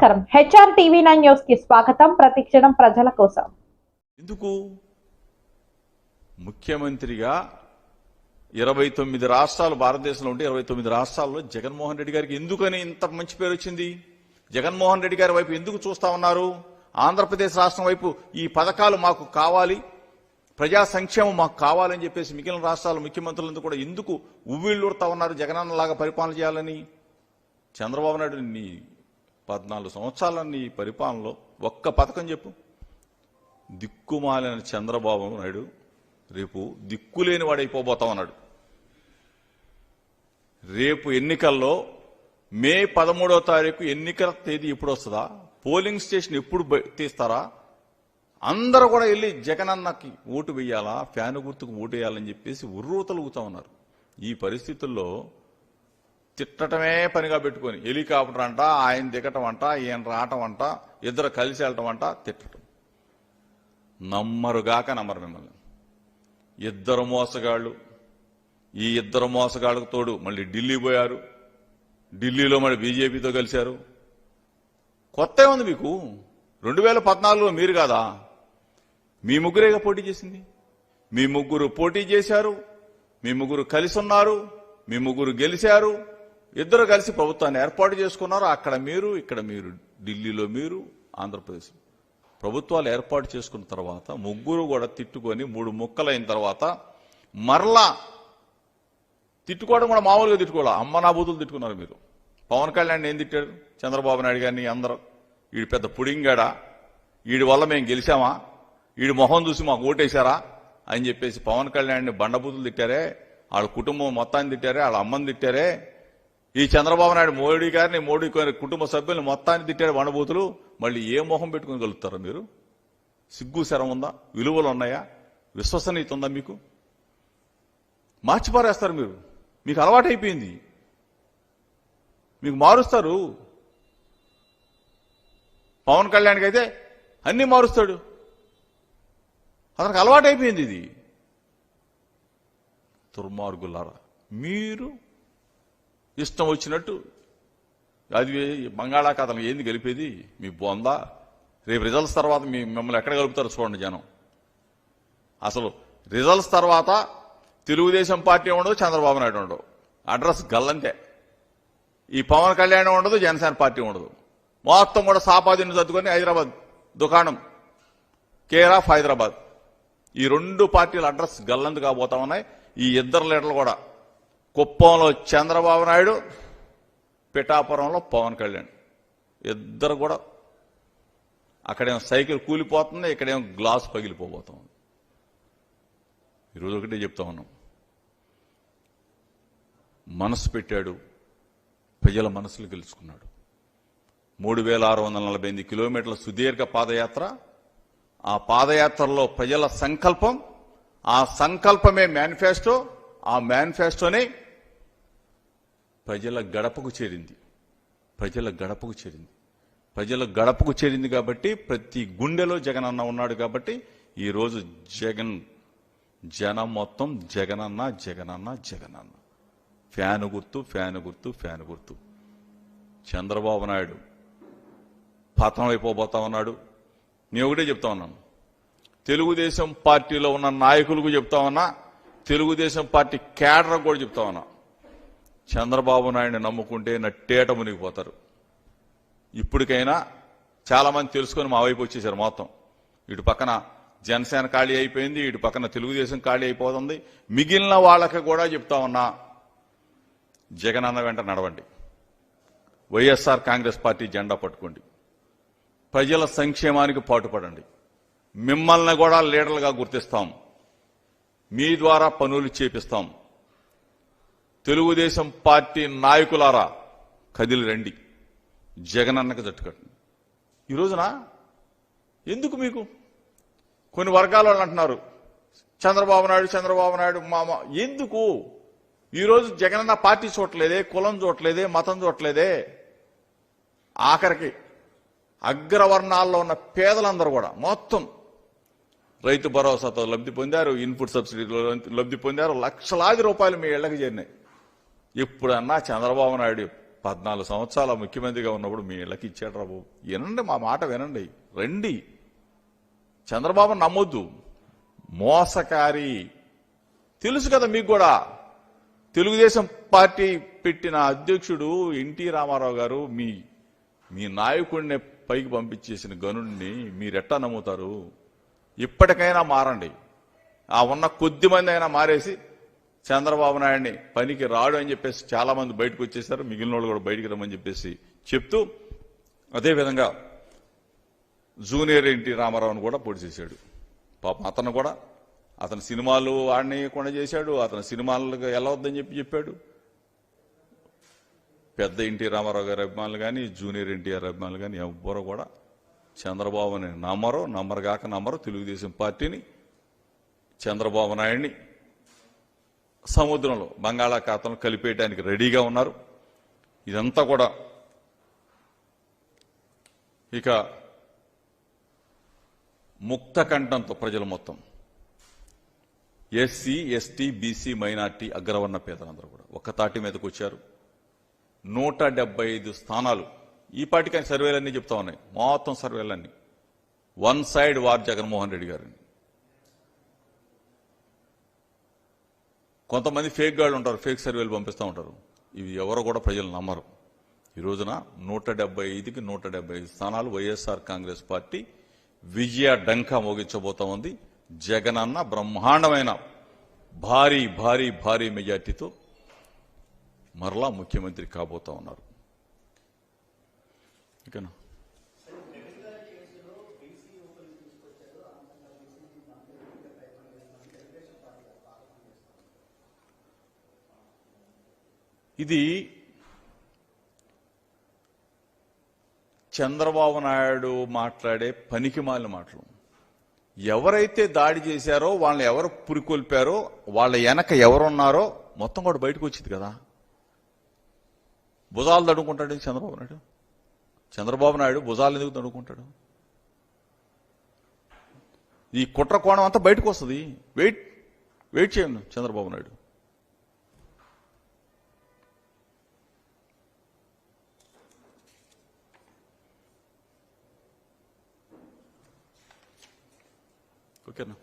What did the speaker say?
నమస్కారం. HR TV nine న్యూస్కి స్వాగతం. ప్రతిక్షణం ప్రజల కోసం. ఎందుకు? ముఖ్యమంత్రిగా ఇరవై తొమ్మిది రాష్ట్రాలు భారతదేశంలో ఉంటే ఇరవై తొమ్మిది రాష్ట్రాల్లో జగన్మోహన్ రెడ్డి గారికి ఎందుకని ఇంత మంచి పేరు వచ్చింది? జగన్మోహన్ రెడ్డి గారి వైపు ఎందుకు చూస్తా ఉన్నారు? ఆంధ్రప్రదేశ్ రాష్ట్రం వైపు ఈ పథకాలు మాకు కావాలి ప్రజా సంక్షేమం మాకు కావాలని చెప్పేసి మిగిలిన రాష్ట్రాల ముఖ్యమంత్రులందరూ కూడా ఎందుకు ఉవ్విళ్ళూరుతా ఉన్నారు జగనన్నలాగా పరిపాలన చేయాలని? చంద్రబాబు నాయుడు నీ పద్నాలుగు సంవత్సరాలన్నీ ఈ పరిపాలనలో ఒక్క పథకం చెప్పు. దిక్కుమాలిన చంద్రబాబు నాయుడు రేపు దిక్కులేని వాడైపోబోతాం ఉన్నాడు రేపు ఎన్నికల్లో మే పదమూడవ తారీఖు ఎన్నికల తేదీ ఎప్పుడు వస్తుందా పోలింగ్ స్టేషన్ ఎప్పుడు తీస్తారా? అందరూ కూడా వెళ్ళి జగనన్నకి ఓటు వేయాలా? ఫ్యాన్ గుర్తుకు ఓటు వేయాలని చెప్పేసి ఉర్రూతలుగుతా ఉన్నారు. ఈ పరిస్థితుల్లో తిట్టటమే పనిగా పెట్టుకొని హెలికాప్టర్ అంట ఆయన దిగటం అంట ఈయన రావటం అంట ఇద్దరు కలిసి వెళ్ళటం అంట తిట్టటం. నమ్మరుగాక నమ్మరు మిమ్మల్ని. ఇద్దరు మోసగాళ్ళు ఈ ఇద్దరు మోసగాళ్ళకు తోడు మళ్ళీ ఢిల్లీ పోయారు. ఢిల్లీలో మళ్ళీ బీజేపీతో కలిశారు. కొత్త ఉంది మీకు? రెండు వేల పద్నాలుగులో మీరు కాదా? మీ ముగ్గురేగా పోటీ చేసింది. మీ ముగ్గురు పోటీ చేశారు. మీ ముగ్గురు కలిసి ఉన్నారు. మీ ముగ్గురు గెలిచారు ఇద్దరు కలిసి ప్రభుత్వాన్ని ఏర్పాటు చేసుకున్నారు. అక్కడ మీరు ఇక్కడ మీరు ఢిల్లీలో మీరు ఆంధ్రప్రదేశ్. ప్రభుత్వాలు ఏర్పాటు చేసుకున్న తర్వాత ముగ్గురు కూడా తిట్టుకొని మూడు ముక్కలైన తర్వాత మరలా తిట్టుకోవడం కూడా మామూలుగా తిట్టుకోవాలి? అమ్మ నా బూతులు తిట్టుకున్నారు మీరు. పవన్ కళ్యాణ్ ఏం తిట్టాడు? చంద్రబాబు నాయుడు గారిని అందరూ. వీడి పెద్ద పుడింగాడా? వీడి వల్ల మేము గెలిచామా? వీడి మొహం చూసి మాకు ఓటేశారా? అని చెప్పేసి పవన్ కళ్యాణ్ని బండబూతులు తిట్టారే వాళ్ళ కుటుంబం మొత్తాన్ని తిట్టారే వాళ్ళ అమ్మని తిట్టారే ఈ చంద్రబాబు నాయుడు మోడీ గారిని మోడీ గారి కుటుంబ సభ్యులు మొత్తాన్ని తిట్టాడు బండబూతులు మళ్ళీ ఏ మొహం పెట్టుకుని కలుగుతారా మీరు? సిగ్గు శరం ఉందా? విలువలు ఉన్నాయా? విశ్వసనీయత ఉందా మీకు? మార్చిపారేస్తారు మీరు. మీకు అలవాటైపోయింది. మీకు మారుస్తారు. పవన్ కళ్యాణ్కి అయితే అన్ని మారుస్తాడు. అతనికి అలవాటు అయిపోయింది ఇది. దుర్మార్గులారా మీరు ఇష్టం వచ్చినట్టు. అది బంగాళాఖాతం ఏంది గెలిపేది? మీ బొందా. రేపు రిజల్ట్స్ తర్వాత మీ మిమ్మల్ని ఎక్కడ కలుపుతారో చూడండి జనం. అసలు రిజల్ట్స్ తర్వాత తెలుగుదేశం పార్టీ ఉండదు చంద్రబాబు నాయుడు ఉండదు. అడ్రస్ గల్లంతే. ఈ పవన్ కళ్యాణ్ ఉండదు జనసేన పార్టీ ఉండదు. మొత్తం కూడా సాపాదిని చదువుకొని హైదరాబాద్ దుకాణం. Care of Hyderabad. ఈ రెండు పార్టీల అడ్రస్ గల్లందు కాబోతా ఉన్నాయి. ఈ ఇద్దరు లీడర్లు కూడా కుప్పంలో చంద్రబాబు నాయుడు పిఠాపురంలో పవన్ కళ్యాణ్. ఇద్దరు కూడా అక్కడేమో సైకిల్ కూలిపోతుంది ఇక్కడేమో గ్లాస్ పగిలిపోబోతుంది. ఈరోజు ఒకటే చెప్తా ఉన్నాం. మనసు పెట్టాడు ప్రజల మనసులు గెలుచుకున్నాడు. మూడు వేల ఆరు వందల నలభై ఎనిమిది కిలోమీటర్ల సుదీర్ఘ పాదయాత్ర ఆ పాదయాత్రలో ప్రజల సంకల్పం ఆ సంకల్పమే మేనిఫెస్టో ఆ మేనిఫెస్టోనే ప్రజల గడపకు చేరింది. ప్రజల గడపకు చేరింది. ప్రజల గడపకు చేరింది కాబట్టి ప్రతి గుండెలో జగన్ అన్న ఉన్నాడు కాబట్టి ఈరోజు జగన్ జనం మొత్తం జగనన్న జగనన్న జగనన్న ఫ్యాను గుర్తు ఫ్యాను గుర్తు ఫ్యాను గుర్తు. చంద్రబాబు నాయుడు పతనం అయిపోబోతా ఉన్నాడు. నేను ఒకటే చెప్తా ఉన్నాను. తెలుగుదేశం పార్టీలో ఉన్న నాయకులకు చెప్తా ఉన్నా తెలుగుదేశం పార్టీ కేడర్ కూడా చెప్తా ఉన్నా. చంద్రబాబు నాయుడిని నమ్ముకుంటే నట్టేట మునిగిపోతారు. ఇప్పటికైనా చాలామంది తెలుసుకొని మా వైపు వచ్చేసారు మొత్తం. ఇటు పక్కన జనసేన ఖాళీ అయిపోయింది ఇటు పక్కన తెలుగుదేశం ఖాళీ అయిపోతుంది. మిగిలిన వాళ్ళకి కూడా చెప్తా ఉన్నా జగన్ అన్న వెంట నడవండి. వైఎస్ఆర్ కాంగ్రెస్ పార్టీ జెండా పట్టుకోండి. ప్రజల సంక్షేమానికి పాటుపడండి. మిమ్మల్ని కూడా లీడర్లుగా గుర్తిస్తాం. మీ ద్వారా పనులు చేపిస్తాం. తెలుగుదేశం పార్టీ నాయకులారా కదిలి రండి. జగనన్నకు జట్టుకట్టండి ఈ రోజున ఎందుకు మీకు? కొన్ని వర్గాల వాళ్ళు అంటున్నారు చంద్రబాబు నాయుడు చంద్రబాబు నాయుడు మామ ఎందుకు? ఈరోజు జగనన్న పార్టీ చూడలేదే కులం చూడలేదే మతం చూడలేదే ఆఖరికి అగ్రవర్ణాల్లో ఉన్న పేదలందరూ కూడా మొత్తం రైతు భరోసాతో లబ్ధి పొందారు ఇన్పుట్ సబ్సిడీలో లబ్ధి పొందారు లక్షలాది రూపాయలు మీ ఇళ్ళకు చేరినాయి. ఎప్పుడన్నా చంద్రబాబు నాయుడు పద్నాలుగు సంవత్సరాల ముఖ్యమంత్రిగా ఉన్నప్పుడు మీ ఇళ్ళకి ఇచ్చాడు రాబు వినండి మా మాట వినండి. రండి. చంద్రబాబు నమ్మొద్దు. మోసకారి. తెలుసు కదా మీకు కూడా. తెలుగుదేశం పార్టీ పెట్టిన అధ్యక్షుడు ఎన్టీ రామారావు గారు మీ మీ నాయకుడిని పైకి పంపించేసిన గనుడిని మీరెట్టా నమ్ముతారు? ఇప్పటికైనా మారండి. ఆ ఉన్న కొద్ది మంది అయినా మారేసి చంద్రబాబు నాయుడిని పనికి రాడు అని చెప్పేసి చాలా మంది బయటకు వచ్చేసారు. మిగిలిన వాళ్ళు కూడా బయటికి రమ్మని చెప్పేసి చెప్తూ అదేవిధంగా జూనియర్ ఎన్టీ రామారావును కూడా పొడి చేశాడు. పాపం అతను కూడా అతని సినిమాలు ఆడనీయకుండా చేశాడు అతని సినిమాలకు వెళ్ళవద్దని చెప్పి చెప్పాడు. పెద్ద ఎన్టీ రామారావు గారి అభిమానులు కానీ జూనియర్ ఎన్టీఆర్ అభిమానులు కానీ ఎవ్వరు కూడా చంద్రబాబుని నమ్మరు నమ్మరు కాక నమ్మరు తెలుగుదేశం పార్టీని చంద్రబాబు నాయుడిని సముద్రంలో బంగాళాఖాతంలో కలిపేయడానికి రెడీగా ఉన్నారు. ఇదంతా కూడా ఇక ముక్త కంఠంతో ప్రజలు మొత్తం. ఎస్సీ ఎస్టీ బీసీ మైనార్టీ అగ్రవర్ణ పేదలందరూ కూడా ఒక్క తాటి మీదకు వచ్చారు. నూట డెబ్బై ఐదు స్థానాలు. ఈ పాటికి సర్వేలన్నీ చెప్తా ఉన్నాయి. మొత్తం సర్వేలన్నీ. One side war Jaganmohan Reddy గారిని. కొంతమంది ఫేక్ గాళ్ళు ఉంటారు ఫేక్ సర్వేలు పంపిస్తూ ఉంటారు. ఇవి ఎవరు కూడా ప్రజలు నమ్మరు. ఈ రోజున నూట డెబ్బై ఐదుకి నూట డెబ్బై ఐదు స్థానాలు వైఎస్ఆర్ కాంగ్రెస్ పార్టీ విజయ డంకా మోగించబోతా ఉంది. జగనన్న బ్రహ్మాండమైన భారీ భారీ భారీ మెజార్టీతో మరలా ముఖ్యమంత్రి కాబోతా ఉన్నారు. ఓకేనా? ఇది చంద్రబాబు నాయుడు మాట్లాడే పనికిమాలిన మాటలు. ఎవరైతే దాడి చేశారో వాళ్ళని ఎవరు పురికొల్పారో వాళ్ళ వెనక ఎవరున్నారో మొత్తం కూడా బయటకు వచ్చింది కదా. భుజాలు తడుకుంటాడు చంద్రబాబు నాయుడు? చంద్రబాబు నాయుడు భుజాలు ఎందుకు తడుకుంటాడు ఈ కుట్ర కోణం అంతా బయటకు వస్తుంది. వెయిట్ వెయిట్ చేయండి చంద్రబాబు నాయుడు. ఓకేనా